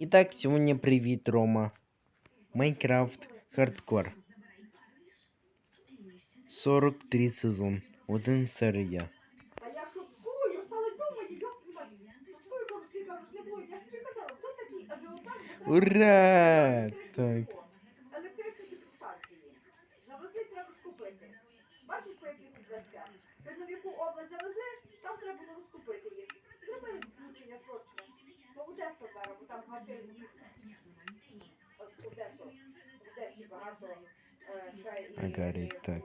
І так, сьогодні привіт, Рома. Майнкрафт хардкор. 43 сезон. Один серія. А я шуткую, стали думати, як ти мать. Шуткую, кажу, і- так.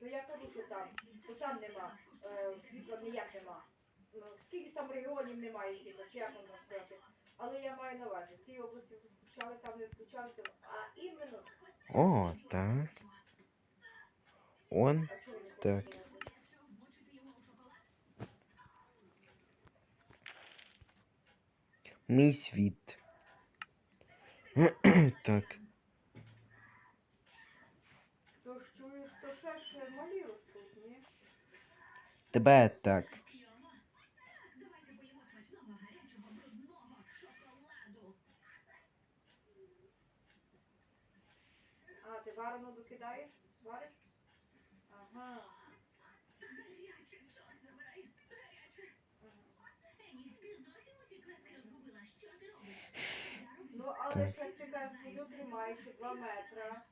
Ну, я кажу, що там, то там нема, е, світла ніяк нема. Ну, Скільки там регіонів немає світла, чи як можна сказати. Але я маю на увазі, в тій області включали, там не включали, а іменно, О, так. Он. Так. Мій світ. так. То ж чуєш, то ще ж малі ростуть, ні? Тебе так. А, ти варену докидаєш? Вариш? Ага. Ну, але Так. ж як ти кажеш, свою тримаєш і 2 метра.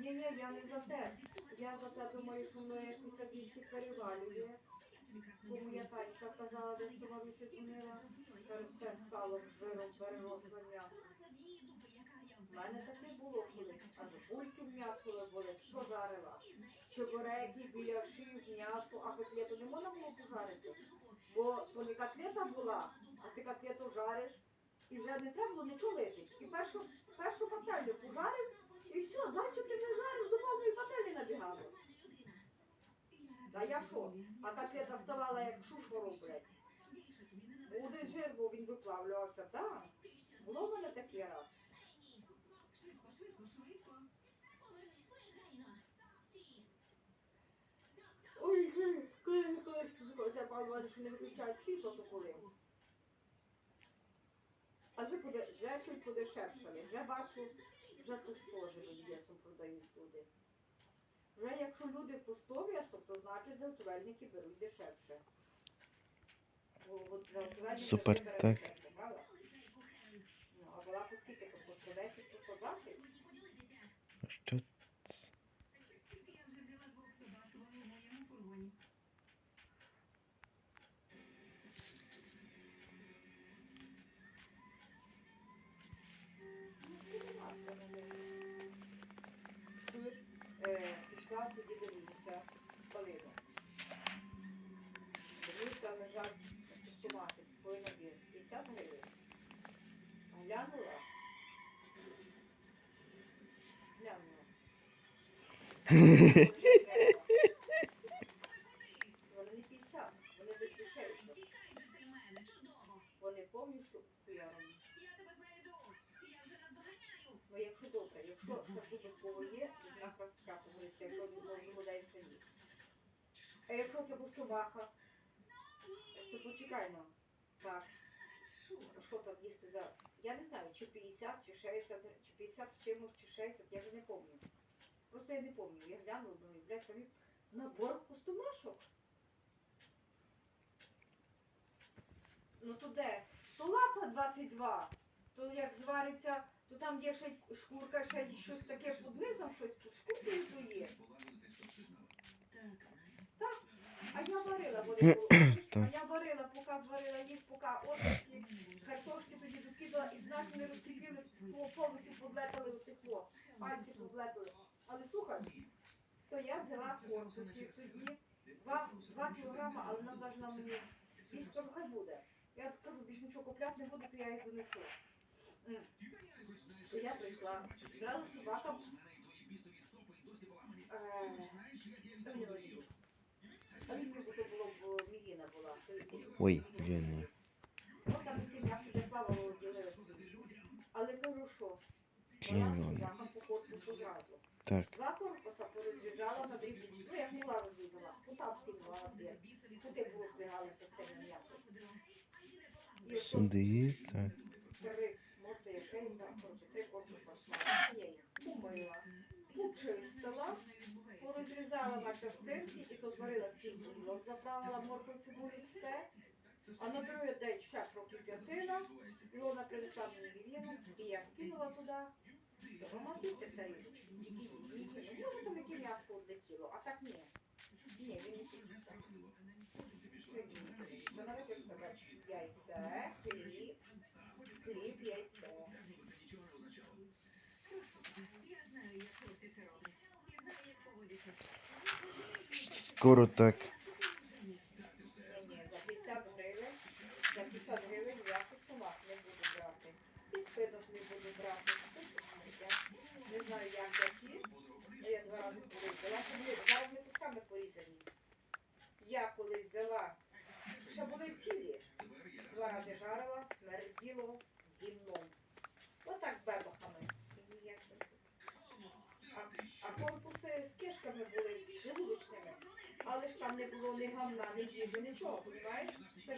Ні, ні, я не за те. Я за те думаю, що якось так їсти перевалює. Тому я Танька казала, десь місяць мила, перед все сало вироб переросло м'ясо. У мене таке було колись, аж бульки м'ясо вивели, що жарила. Чебуреки, біляші, м'ясо, а котлету не можна було пожарити. Бо то не котлета була, а ти котлету жариш, і вже не треба було нічого лити. І першу, першу пательню пожарив, і все, далі ти не жариш, до повної пательні набігало. Та я що? А котлета ставала як шушвару, блядь. Жир був, він виплавлювався, так. Було в мене таке раз. Швидко, Ой, коли, коли, коли, це пан що не виключають світло, то коли. А вже буде, вже чуть подешевшали. Вже бачу, вже 100 живим продають люди. Вже якщо люди 100 то значить заготовельники беруть дешевше. Супер, так. дешевше, Вони не 50, вони дешевші. Вони повністю хуяром. Ну, якщо добре, якщо ще є, то на хвостка поговорити, якщо буде самі. А якщо це пустомаха, то почекай нам. Так, що там їсти за... Я не знаю, чи 50, чи 60, чи 50 з чимось, чи 60, я вже не пам'ятаю. Просто я не пам'ятаю. Я глянула, думаю, блядь, самі набор пустомашок. Ну то де? То лапа 22. То як звариться, то там є ще шкурка, ще щось таке під низом, щось під шкуркою то є. А я варила, бо не було. А я варила, поки зварила їх, поки отакі картошки тоді докидала і значно не розкипіли, по- повністю поблетали у тепло. Пальці поблетали. Але слухай, то я взяла корпусів тоді, два, два кілограми, але вона важна мені. Більш кажу, хай буде. Я кажу, більше нічого купляти не буду, то я їх донесу. То я прийшла. Зразу собака. Е, а він просто було в Міліна була. Ой, там такі м'які, де плавало, але кажу, що? Вона собака по корпусу зразу. Куди порозбігали системи м'ясо. І от Сюди. Так. три, може, я ще їм дам, коротше, три корпуса їх помила, почистила, порозрізала на частинки і то зварила цибулю, заправила моркву цибулю, все. А на другий день ще прокип'ятила, Ілона принесла мені вів'яну, і я вкинула туди. Тарілочку. Які вів'яни. Ну, може там яке м'ясо відлетіло, а так ні. Яйце, хліб, хліб, яйце. Я. Я. Скоро так. За 50 гривень, за 50 гривень я костомах не буду брати. І не буду брати. Не знаю, як які. А я два рази колись взяла. Блін, зараз не кусками порізані. Я колись взяла, ще були цілі. Два рази жарила, смерділо гімном. Отак бебахами. А, корпуси з кишками були желудочними. Але ж там не було ні гамна, ні їжі, нічого, понімаєш? Це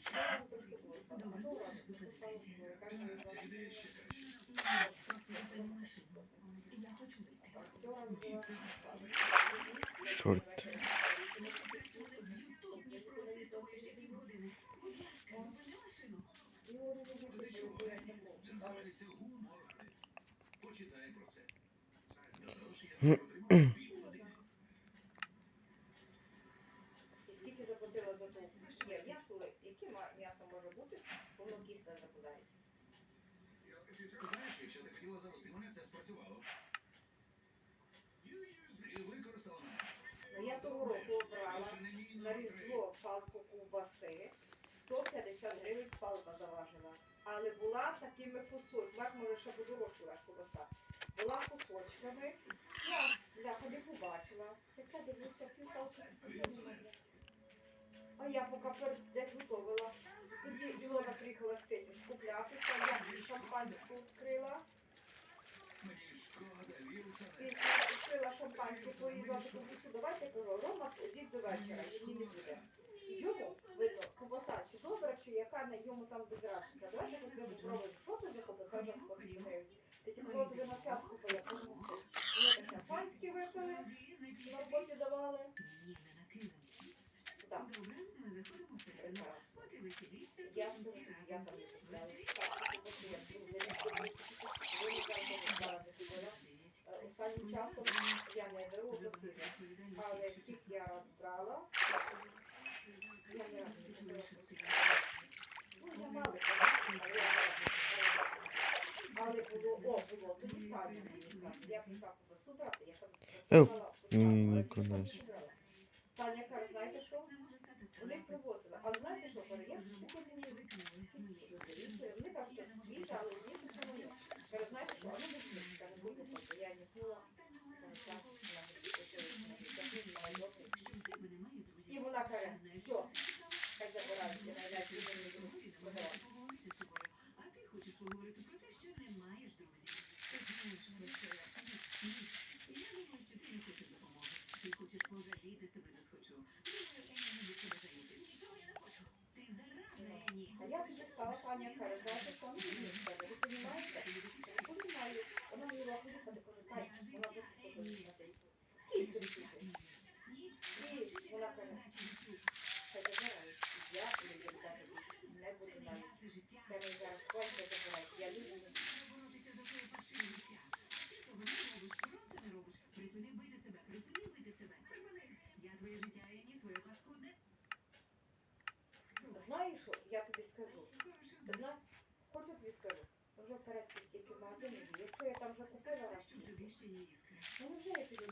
гумор. Почитай про це. Скільки заплатила за ту? Є яке м'ясо може бути, воно кисле закладає. Ти знаєш, якщо ти хотіла завести мене, це спрацювало. Ти використала мене. Ну, Я того року обрала на різдво палку ковбаси, 150 гривень палка заважила. Але була такими кусочками, Марк може ще подорожчала ковбаса. Була кусочками. Я, ходи побачила. Яка дивлюся, пів палки. А я поки десь готувала. Тоді Ілона приїхала з Петю скуплятися, я шампанську відкрила. Відкрила шампанську порізала таку бусу. Давайте кажу, Рома, йдіть до вечора, мені не буде. Йому, видно, ковбаса чи добра, чи яка на йому там без. Давайте ми будемо що це за ковбаса за 100 гривень. Коли тобі на святку поїхали. Вони так шампанське випили, на роботі давали. Так, Всередину. прекрасно. От і веселіться тут тут, разом. не. Веселіться. Не не Останнім часом я не беру до. Але скільки я раз я не раз. Ну, я мало, але було, о, було, тоді Таня. Я прийшла ковбасу брати, я там ні, ні, кудись. брала. Таня каже, знаєте що? Не може стати Вони привозили. Але знаєте що, каже, я слухаю Ви мені викинули з моєї Вони кажуть, що свіжа, але ні, що моє. Каже, знаєте що, а ну не каже, буде так. Я ніколи Останнього так, разу так, було, на такі на такі на йоти. що в тебе немає І друзів. вона каже, Знаєш, що, це цікаво. хай забирають, я навіть Ти не буду говорити продавати. поговорити з собою, а ти хочеш поговорити про те, що не маєш друзів. Ти знаєш, про що я. Ні, ні. Я думаю, що ти не хочеш допомоги. Ти хочеш пожаліти себе не схочу. Думаю, Ені любить себе жаліти. Нічого я не хочу. Ти зараза, Ені. А я Таня каже, знаєте, що, ну, ви розумієте? Я розумію. Вона мені була поїхати, каже, Тань, вона буде. Кісти всі. І вона каже, хай забирають. Я люблю. Це не зараз конче забирати. Я люблю. Боротися за своє паршиве життя. Ти цього не робиш, просто не робиш. Припини бити себе, припини бити себе. Припини. Я твоє життя, а ні твоє паскудне. Знаєш я тобі скажу. Тобі скажу. Вже в стільки магазинів є. Якщо я там вже купила ну вже я тобі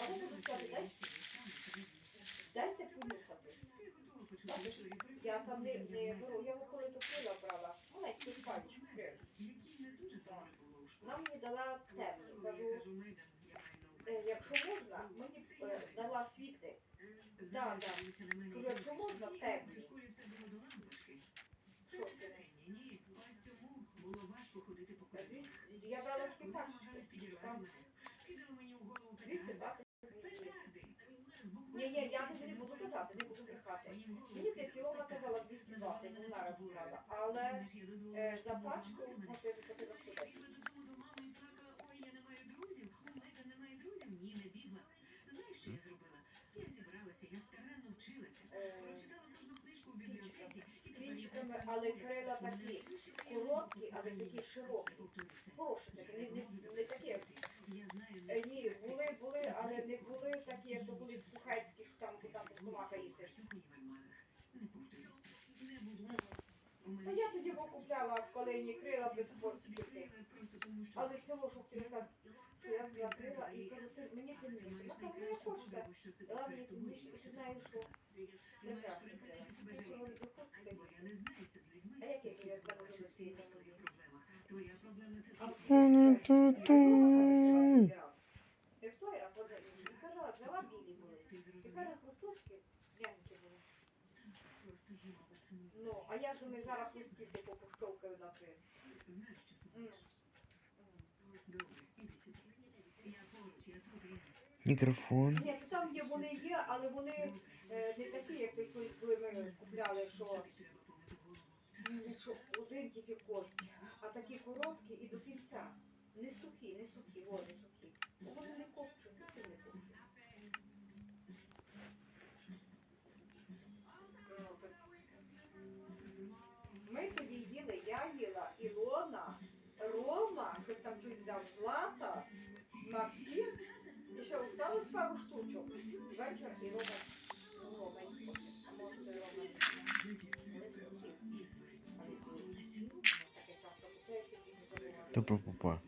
А ви будете сказати, дай, дайте понюхати. Історію Я там не, не беру, я його коли купила брала. Маленький пальчик. Який не дала я Кажу, е, якщо можна, мені е, дала світи. Да. і Кажу, якщо можна, «Ні, темні». У школі все було до лампочки. Це Що не це? таке, ні, ні. Ось цьому було важко ходити по коридорах. Я брала Вони свій намагались пальчик. підірвати мене. Кидали мені в голову петарди. Петарди. Ні, ні, я не буду казати, не буду брехати. Мені здається, вона казала 220, Називали вона мене розбирала. потворою. Але е, за пачку бігла додому до мами і плакала, ой, я не маю друзів, у Меган немає друзів? Ні, не бігла. Знаєш, що я зробила? Я зібралася, я старанно вчилася. е, Прочитала і працюю але крила такі короткі, але такі широкі. Хороші такі, не не, не, такі, Е, Ні, були, були, але не були такі, як то були сухецькі, що там, там буду. У Та я тоді його купляла в колені крила без крила що Але цього, що хотіла так, я закрила і кажу, ти мені це ти не Вона каже, хочете. що Дала мені ти знаєш, що маєш припинити себе жаліти. Бо я не знаюся з людьми, А як я які тебе у своїх проблемах. Твоя проблема це А ти. Ту-ту. І в той раз от і казала, взяла білі були. Ти І зрозумів? каже, хвостушки м'яненькі були. Просто їм. А я ж думаю, зараз хвостки накрив. Знаєш, що сумуєш? Добре, іди сюди. Я поруч, я тут. Мікрофон. Ні, там, де вони є, але вони не такі, як ви коли ми купляли, що, один тільки кость, а такі короткі і до кінця. Не сухі, не сухі, о, не сухі. Вони не копчуть, не копчені. Сухі. І зверніть